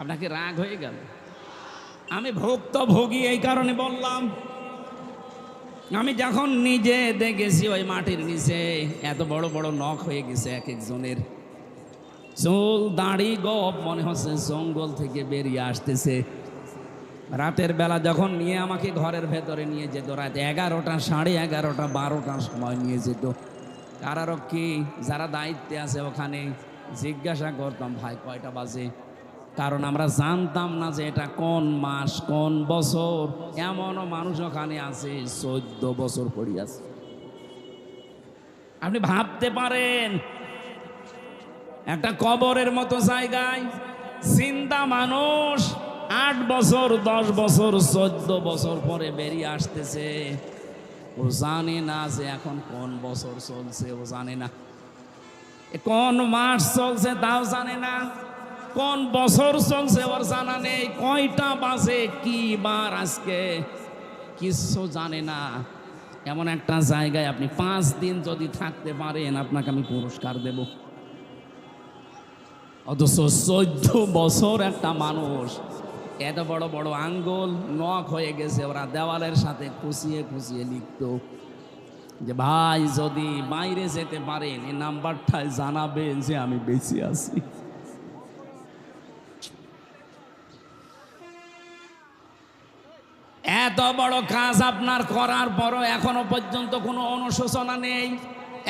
আপনাকে রাগ হয়ে গেল। আমি ভুক্ত ভোগী এই কারণে বললাম, আমি যখন নিজে দেখেছি ওই মাটির নিচে এত বড় বড় নখ হয়ে গেছে এক একজনের, চুল, দাঁড়ি গপ মনে হচ্ছে জঙ্গল থেকে বেরিয়ে আসতেছে। রাতের বেলা যখন নিয়ে আমাকে ঘরের ভেতরে নিয়ে যেত, রাত এগারোটা, সাড়ে এগারোটা বারোটার সময় নিয়ে যেত। কারারক্ষী যারা দায়িত্বে আছে ওখানে জিজ্ঞাসা করতাম, ভাই, কয়টা বাজে? কারণ আমরা জানতাম না যে এটা কোন মাস, কোন বছর। এমনও মানুষ ওখানে আছে, চোদ্দ বছর পড়ি আছে। আপনি ভাবতে পারেন, একটা কবরের মতো জায়গায় চিন্তা মানুষ আট বছর, দশ বছর, চোদ্দ বছর পরে বেরিয়ে আসতেছে। ও জানে না যে এখন কোন বছর চলছে, ও জানে না। কোন মাস চলছে তাও জানে না। কোন বছর চলছে ওর জানা নেই, কয়টা বাজে, কি বার আজকে? কিছু জানে না। এমন একটা জায়গায় আপনি পাঁচ দিন যদি থাকতে পারেন, আপনাকে আমি পুরস্কার দেব। অথচ চোদ্দ বছর একটা মানুষ, এত বড় বড় আঙ্গুল, নখ হয়ে গেছে, ওরা দেওয়ালের সাথে খুশিয়ে খুশিয়ে লিখতো যে, ভাই, যদি বাইরে যেতে পারেন, এই নাম্বারটায় জানাবেন যে আমি বেঁচে আছি। এত বড় কাজ আপনার করার পরও এখনও পর্যন্ত কোনো অনুশোচনা নেই।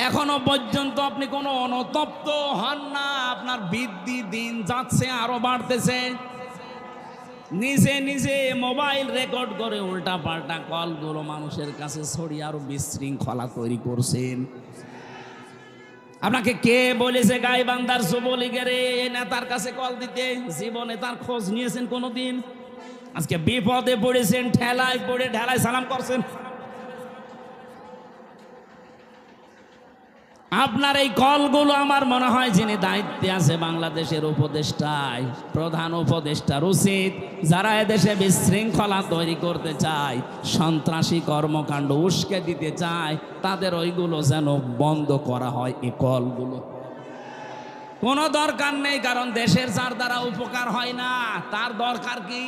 এখনও পর্যন্ত আপনি কোনো অনুতপ্ত হন না। আপনার বৃদ্ধি দিন যাচ্ছে, আরও বাড়তেছে। নিজে নিজে মোবাইল রেকর্ড করে উল্টা পাল্টা কলগুলো মানুষের কাছে ছড়িয়ে আরও বিশৃঙ্খলা তৈরি করছেন। আপনাকে কে বলেছে, গাইবান্ধার যুবলীগের এই নেতার কাছে কল দিতে? জীবনে তার খোঁজ নিয়েছেন কোনোদিন? আজকে বিপদে পড়েছেন, ঠেলায় পড়ে, ঢেলায় সালাম করছেন। আপনার এই কলগুলো আমার মনে হয় যিনি দায়িত্বে আছে বাংলাদেশের উপদেষ্টায় প্রধান উপদেষ্টার উচিত। যারা এদেশে বিশৃঙ্খলা তৈরি করতে চায়, সন্ত্রাসী কর্মকাণ্ড উস্কে দিতে চায়, তাদের ওইগুলো যেন বন্ধ করা হয় এই কলগুলো। কোনো দরকার নেই, কারণ দেশের যার দ্বারা উপকার হয় না, তার দরকার কি?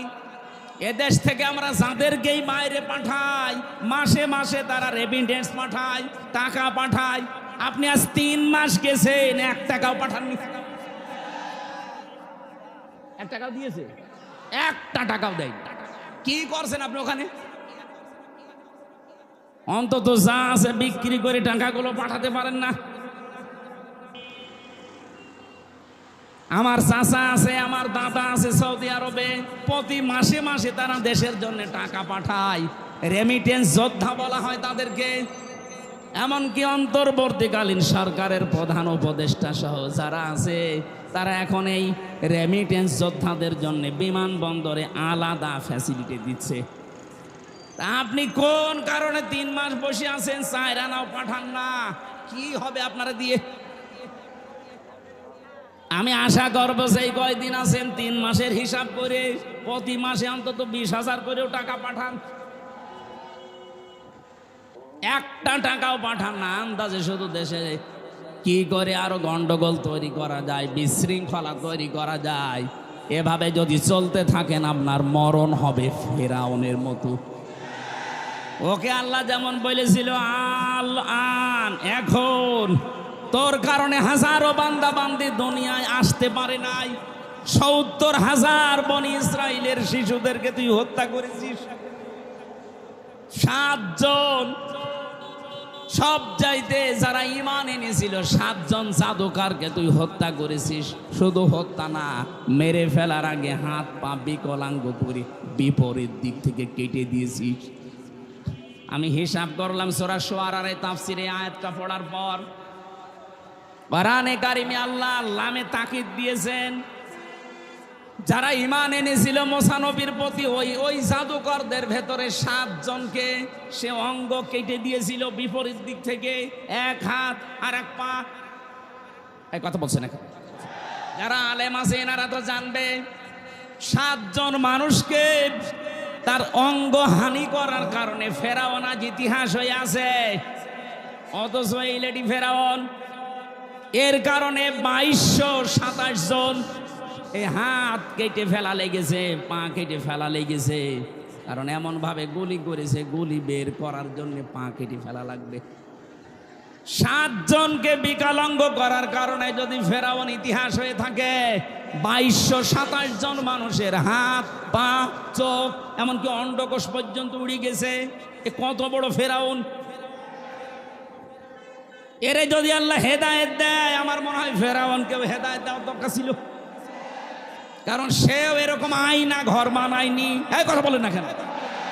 এদেশ থেকে আমরা যাদেরকেই বাইরে পাঠাই, মাসে মাসে তারা রেমিটেন্স পাঠায়, টাকা পাঠায়। আপনি আজ তিন মাস গেছেন, এক টাকাও পাঠাননি। এক টাকাও দিয়েছে? একটা টাকাও দেয় কি করছেন আপনি ওখানে? অন্তত যা আছে বিক্রি করে টাকাগুলো পাঠাতে পারেন না। আমার চাচা আছে, আমার দাদা আছে সৌদি আরবে। প্রতি মাসে মাসে তারা দেশের জন্য টাকা পাঠায়। রেমিটেন্স যোদ্ধা বলা হয় তাদেরকে। এমনকি অন্তর্বর্তীকালীন সরকারের প্রধান উপদেষ্টা সহ যারা আছে, তারা এখন এই রেমিটেন্স যোদ্ধাদের জন্য বিমানবন্দরে আলাদা ফ্যাসিলিটি দিচ্ছে। তা আপনি কোন কারণে তিন মাস বসে আছেন? চায়রানাও পাঠান না। কি হবে আপনারা দিয়ে? আমি আশা করব সেই কয়দিন আছেন, তিন মাসের হিসাব করে প্রতি মাসে অন্তত বিশ হাজার করেও টাকা পাঠান। একটা টাকাও পাঠান না, আন্দাজে শুধু দেশে কি করে আরও গন্ডগোল তৈরি করা যায়, বিশৃঙ্খলা তৈরি করা যায়। এভাবে যদি চলতে থাকেন, আপনার মরণ হবে ফেরাউনের মতো। ওকে আল্লাহ যেমন বলেছিল আল আন এখন তোর কারণে হাজারো বান্দা বান্দি দুনিয়ায় আসতে পারে নাই। সত্তর হাজার বনি ইসরায়েলের শিশুদেরকে তুই হত্যা করেছিস। সাতজন, সব চাইতে যারা ইমান এনেছিল, সাতজন জাদুকারকে তুই হত্যা করেছিস। শুধু হত্যা না, মেরে ফেলার আগে হাত পা বিকলাঙ্গ করে বিপরীত দিক থেকে কেটে দিয়েছিস। আমি হিসাব করলাম, সোরা সোয়ারারে তাফসিরে আয়াতটা পড়ার পর কোরআনে কারিমে আল্লাহ লামে তাকিদ দিয়েছেন। যারা ইমান এনেছিল মোসানবীর প্রতি, ওই ওই জাদুকরদের ভেতরে সাতজনকে সে অঙ্গ কেটে দিয়েছিল বিপরীত দিক থেকে। এক হাত আর এক পা। এই কথা বলছেন এখন। যারা আলেম আছে, এনারা তো জানবে, সাতজন মানুষকে তার অঙ্গ হানি করার কারণে ফেরাওয়ান আজ ইতিহাস হয়ে আছে। অথচ এই লেডি ফেরাওয়ান এর কারণে বাইশশো সাতাশ জন এই হাত কেটে ফেলা লেগেছে, পা কেটে ফেলা লেগেছে। কারণ এমন ভাবে গুলি করেছে, গুলি বের করার জন্য পা কেটে ফেলা লাগবে। সাতজনকে বিকলাঙ্গ করার কারণে যদি ফেরাউন ইতিহাস হয়ে থাকে, বাইশশো সাতাশ জন মানুষের হাত, পা, চোখ, এমনকি অন্ডকোষ পর্যন্ত উড়ে গেছে। এ কত বড় ফেরাউন? এরে যদি আল্লাহ হেদায়েত দেয়, আমার মনে হয় ফেরাউনকেও হেদায়েত দেওয়ার দরকার ছিল। কারণ সেও এরকম আইনা ঘর বানায়নি। এই কথা বলেন না কেন?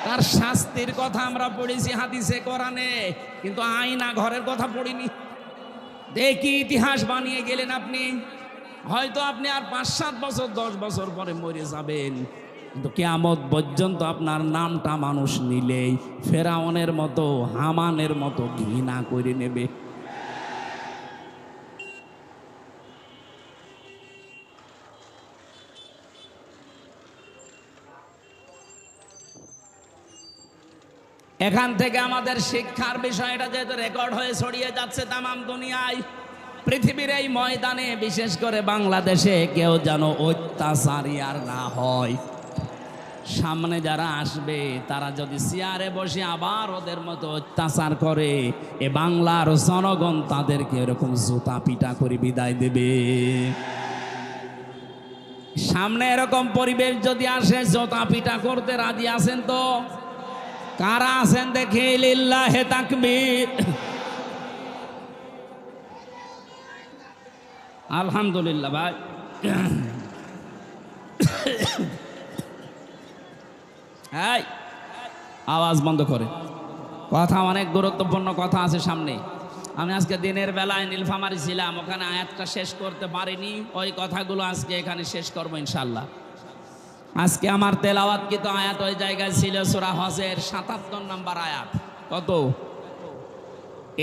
তার শাস্তির কথা আমরা পড়েছি হাদিসে, কোরআনে, কিন্তু আইনা ঘরের কথা পড়িনি। দেখি ইতিহাস বানিয়ে গেলেন আপনি। হয়তো আপনি আর পাঁচ, সাত বছর, দশ বছর পরে মরে যাবেন। কিন্তু কেয়ামত পর্যন্ত আপনার নামটা মানুষ নিলেই ফেরাউনের মতো, হামানের মতো ঘৃণা করে নেবে। এখান থেকে আমাদের শিক্ষার বিষয়টা যেহেতু রেকর্ড হয়ে ছড়িয়ে যাচ্ছে তামাম দুনিয়ায়, পৃথিবীর এই ময়দানে বিশেষ করে বাংলাদেশে কেউ যেন অত্যাচারী আর না হয়। সামনে যারা আসবে, তারা যদি চেয়ারে বসে আবার ওদের মতো অত্যাচার করে, এ বাংলার জনগণ তাদেরকে এরকম জুতা পিটা করে বিদায় দেবে। সামনে এরকম পরিবেশ যদি আসে, জোতা পিটা করতে রাজি আছেন তো? কারা আছেন দেখে লিল্লাহে তাকবীর? আলহামদুলিল্লাহ ভাই। এই, আওয়াজ বন্ধ করে। কথা অনেক গুরুত্বপূর্ণ কথা আছে সামনে। আমি আজকে দিনের বেলায় নীলফামারি ছিলাম, ওখানে আয়াতটা শেষ করতে পারিনি। ওই কথাগুলো আজকে এখানে শেষ করব ইনশাল্লাহ আজকে আমার তেলাওয়াত কিন্তু আয়াত ওই জায়গায় ছিল সুরা হজের সাতাত্তর নম্বর আয়াত। কত?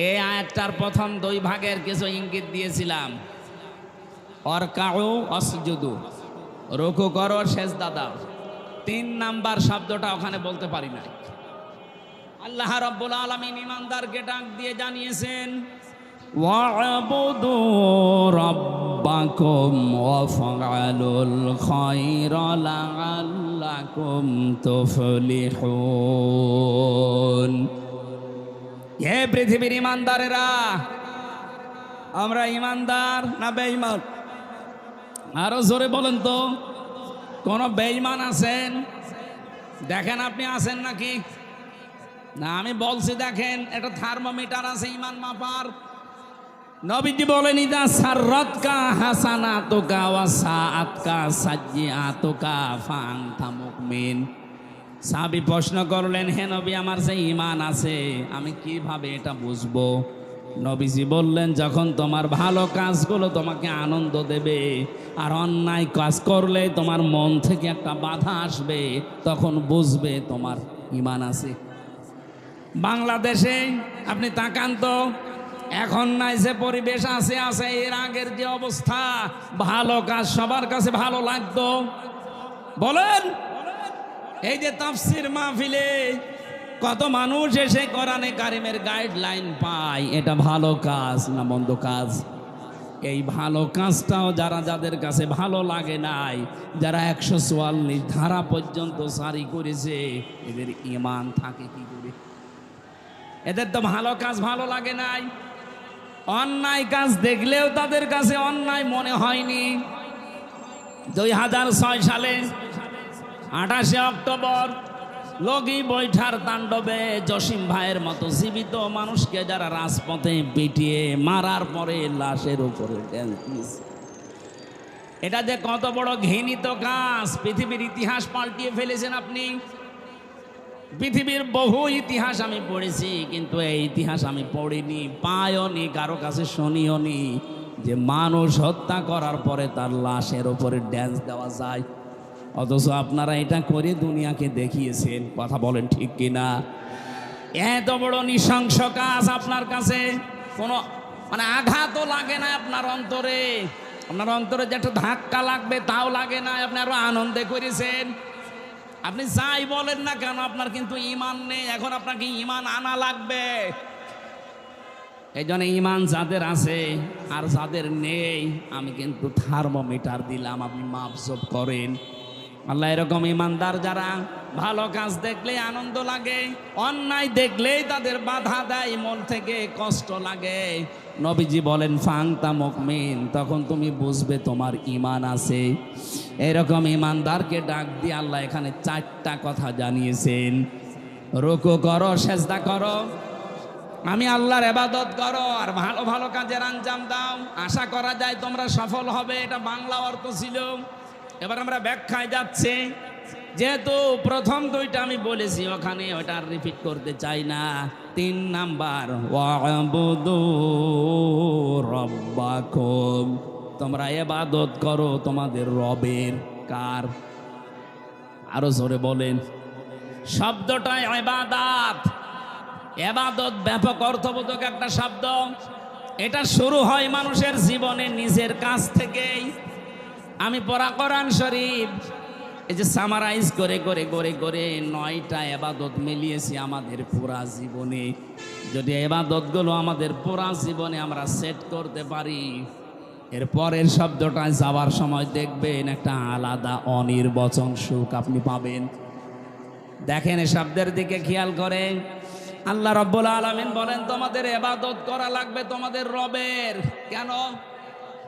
এই আয়াতটার প্রথম দুই ভাগের কিছু ইঙ্গিত দিয়েছিলাম। অরকাউ অসজুদু, রুকু করো শেষ দাদা তিন নাম্বার শব্দটা ওখানে বলতে পারি নাই। আল্লাহ রব্বুল আলমিন ইমানদারকে ডাক দিয়ে জানিয়েছেন وَاعْبُدُوا رَبَّكُمْ وَافْعَلُوا الْخَيْرَ لَعَلَّكُمْ تُفْلِحُونَ হে পৃথিবীর ইমানদারেরা আমরা ইমানদার না বেঈমান আরো জোরে বলেন তো কোন বেঈমান আছেন দেখেন আপনি আছেন নাকি না আমি বলছি দেখেন একটা থার্মোমিটার আছে ইমান মাপার নবীজি বলেন, ইদা সাররাতকা হাসানাতুকা ওয়া সাআতকা সাজ্জিআতুকা ফাআনতা মুমিন। সাহাবী প্রশ্ন করলেন, হে নবী, আমার যে ঈমান আছে, আমি কীভাবে এটা বুঝব? নবীজি বললেন, যখন তোমার ভালো কাজগুলো তোমাকে আনন্দ দেবে আর অন্যায় কাজ করলে তোমার মন থেকে একটা বাধা আসবে, তখন বুঝবে তোমার ঈমান আছে। বাংলাদেশে আপনি তাকান তো এখন নাই যে পরিবেশ আছে আছে, এর আগের যে অবস্থা, ভালো কাজ সবার কাছে ভালো লাগতো। বলেন, এই যে তাফসির মাহফিলে কত মানুষ এসে কোরআনে কারিমের গাইডলাইন পায়, এটা ভালো কাজ না মন্দ কাজ? এই ভালো কাজটাও যারা যাদের কাছে ভালো লাগে নাই, যারা একশো চুয়াল্লিশ ধারা পর্যন্ত সারি করেছে, এদের ইমান থাকে কি করে? এদের তো ভালো কাজ ভালো লাগে নাই। অন্যায় কাজ দেখলেও তাদের কাছে অন্যায় মনে হয়নি। দুই হাজার ছয় সালে আঠাশে অক্টোবর লগি বৈঠার তাণ্ডবে জসিম ভাইয়ের মতো জীবিত মানুষকে যারা রাজপথে পিটিয়ে মারার পরে লাশের উপরে এটা যে কত বড় ঘৃণিত কাজ, পৃথিবীর ইতিহাস পাল্টিয়ে ফেলেছেন আপনি। পৃথিবীর বহু ইতিহাস আমি পড়েছি, কিন্তু এই ইতিহাস আমি পড়িনি, পাইওনি, কারও কাছে শুনিওনি যে মানুষ হত্যা করার পরে তার লাশের ওপরে ড্যান্স দেওয়া যায়। অথচ আপনারা এটা করে দুনিয়াকে দেখিয়েছেন, কথা বলেন ঠিক কিনা? এত বড় নৃশংস কাজ আপনার কাছে, কোনো মানে আঘাতও লাগে না আপনার অন্তরে। আপনার অন্তরে যে একটা ধাক্কা লাগবে, তাও লাগে না, আপনি আরও আনন্দে করেছেন। আপনি যাই বলেন না কেন, আপনার কিন্তু ইমান নেই, এখন আপনাকে ইমান আনা লাগবে। এই জন্য ইমান যাদের আছে আর যাদের নেই, আমি কিন্তু থার্মোমিটার দিলাম, আপনি মাপজব করেন। আল্লাহ এরকম ইমানদার যারা, ভালো কাজ দেখলে আনন্দ লাগে, অন্যায় দেখলেই তাদের বাধা দেয়, মন থেকে কষ্ট লাগে। নবীজি বলেন, ফাংতা মুকমিন। তখন তুমি বুঝবে তোমার ইমান আছে। এরকম ইমানদারকে ডাক দিয়ে আল্লাহ এখানে চারটা কথা জানিয়েছেন। রুকু করো, সেজদা করো। আমি আল্লাহর এবাদত করো আর ভালো ভালো কাজের আঞ্জাম দাও। আশা করা যায় তোমরা সফল হবে, এটা বাংলা অর্থ ছিল। এবার আমরা ব্যাখ্যায় যাচ্ছি। যেহেতু প্রথম দুইটা আমি বলেছি, ওখানে ওটা রিপিট করতে চাই না। তিন নাম্বার রব্বাকুম। তোমরা এবাদত করো তোমাদের রবের কার। আরও জোরে বলেন। শব্দটাই এবাদাত এবাদত ব্যাপক অর্থবোধক একটা শব্দ। এটা শুরু হয় মানুষের জীবনে নিজের কাছ থেকেই। আমি পড়া কোরআন শরীফ। এই যে সামারাইজ করে করে করে করে নয়টা এবাদত মিলিয়েছি আমাদের পুরা জীবনে। যদি এবাদতগুলো আমাদের পুরা জীবনে আমরা সেট করতে পারি, এর পরের শব্দটা যাওয়ার সময় দেখবেন একটা আলাদা অনির্বচন সুখ আপনি পাবেন। দেখেন এই শব্দের দিকে খেয়াল করে। আল্লাহ রব্বুল আলমিন বলেন, তোমাদের এবাদত করা লাগবে তোমাদের রবের। কেন?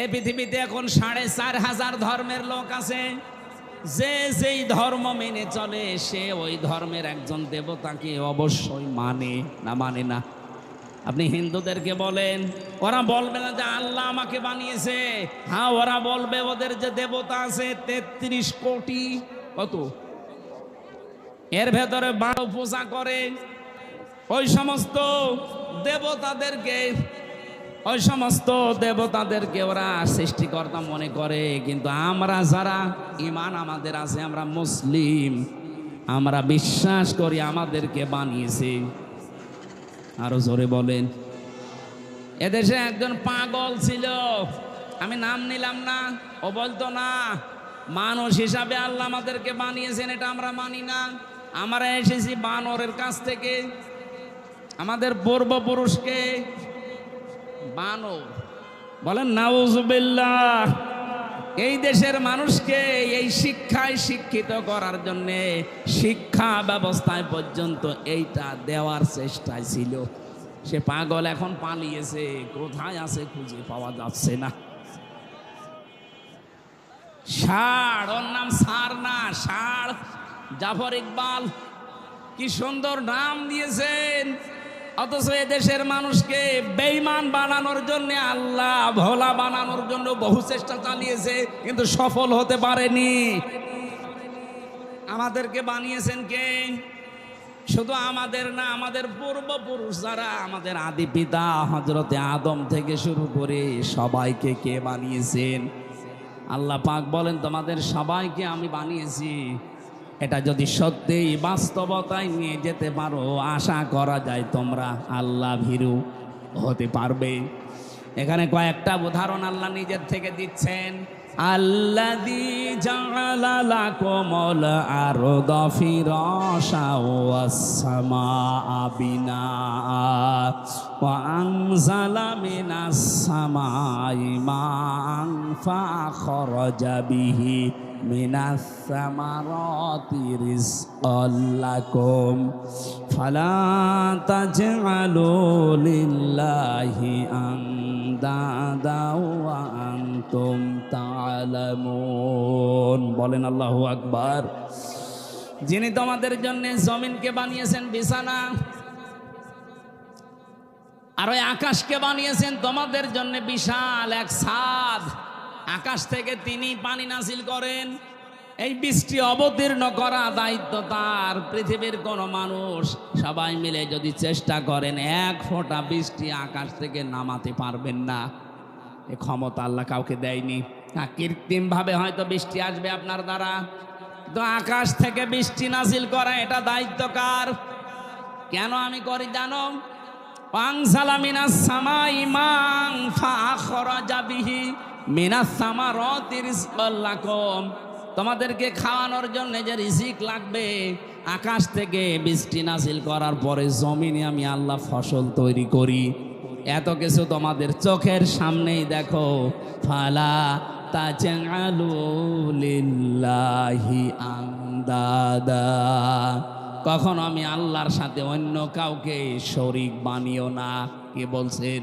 এই পৃথিবীতে এখন সাড়ে চার হাজার ধর্মের লোক আছে। যে যেই ধর্ম মেনে চলে, সে ওই ধর্মের একজন দেবতাকে অবশ্যই মানে না মানে না। আপনি হিন্দুদেরকে বলেন, ওরা বলবে না যে আল্লাহ আমাকে বানিয়েছে। হ্যাঁ ওরা বলবে ওদের যে দেবতা আছে, তেত্রিশ কোটি, কত? এর ভেতরে বারো পূজা করে। ওই সমস্ত দেবতাদেরকে ওই সমস্ত দেবতাদেরকে ওরা সৃষ্টিকর্তা মনে করে, কিন্তু আমরা যারা ইমান আমাদের আছে, আমরা মুসলিম। আমরা বিশ্বাস করি আমাদেরকে বানিয়েছে। আরও জোরে বলেন। এদেশে একজন পাগল ছিল, আমি নাম নিলাম না, ও বলতো, না, মানুষ হিসাবে আল্লাহ আমাদেরকে বানিয়েছেন, এটা আমরা মানি না। আমরা এসেছি বানরের কাছ থেকে। আমাদের পূর্বপুরুষকে বানর বলেন, নাউজুবিল্লাহ, এই দেশের মানুষকে এই শিক্ষায় শিক্ষিত করার জন্যে শিক্ষা ব্যবস্থায় পর্যন্ত এইটা দেওয়ার চেষ্টায় ছিল। সে পাগল এখন পালিয়েছে, কোথায় আছে খুঁজে পাওয়া যাচ্ছে না। ষাড়, ওর নাম সার না ষাড়। জাফর ইকবাল, কি সুন্দর নাম দিয়েছেন। অথচ দেশের মানুষকে বেইমান বানানোর জন্য আল্লাহ ভোলা বানানোর জন্য বহু চেষ্টা চালিয়েছে, কিন্তু সফল হতে পারেনি। আমাদেরকে বানিয়েছেন কে? শুধু আমাদের না, আমাদের পূর্বপুরুষ যারা, আমাদের আদি পিতা হজরতে আদম থেকে শুরু করে সবাইকে কে বানিয়েছেন? আল্লাহ পাক বলেন, তোমাদের সবাইকে আমি বানিয়েছি। এটা যদি সত্যিই বাস্তবতায় নিয়ে যেতে পারো, আশা করা যায় তোমরা আল্লাহ ভীরু হতে পারবে। এখানে কয়েকটা উদাহরণ আল্লাহ নিজের থেকে দিচ্ছেন। মিনাস সামাই মাআন বিহি মিনাস সামারাতি রিজকাল লাকুম ফালা তাজআলু লিল্লাহি আন্দাদা ওয়া আনতুম তা'লামুন বলেন আল্লাহু আকবার। যিনি তোমাদের জন্য জমিনকে বানিয়েছেন বিছানা, আর ওই আকাশকে বানিয়েছেন, তোমাদের জন্য বিশাল এক ছাদ। আকাশ থেকে তিনি পানি নাসিল করেন। এই বৃষ্টি অবতীর্ণ করা দায়িত্ব তার। পৃথিবীর কোন মানুষ সবাই মিলে যদি চেষ্টা করেন, এক ফোঁটা বৃষ্টি আকাশ থেকে নামাতে পারবেন না। এ ক্ষমতা আল্লাহ কাউকে দেয়নি। কৃত্রিমভাবে হয়তো বৃষ্টি আসবে আপনার দ্বারা। তো আকাশ থেকে বৃষ্টি নাজিল করা, এটা দায়িত্ব কার? কেন আমি করি জানো? তোমাদেরকে খাওয়ানোর জন্য যে রিজিক লাগবে, আকাশ থেকে বৃষ্টি নাজিল করার পরে জমিনে আমি আল্লাহ ফসল তৈরি করি। এত কিছু তোমাদের চোখের সামনেই দেখো। ফালা তাজালু লিল্লাহি আন্দাদা। কখনো আমি আল্লাহর সাথে অন্য কাউকে শরিক বানিও না। কে বলছেন?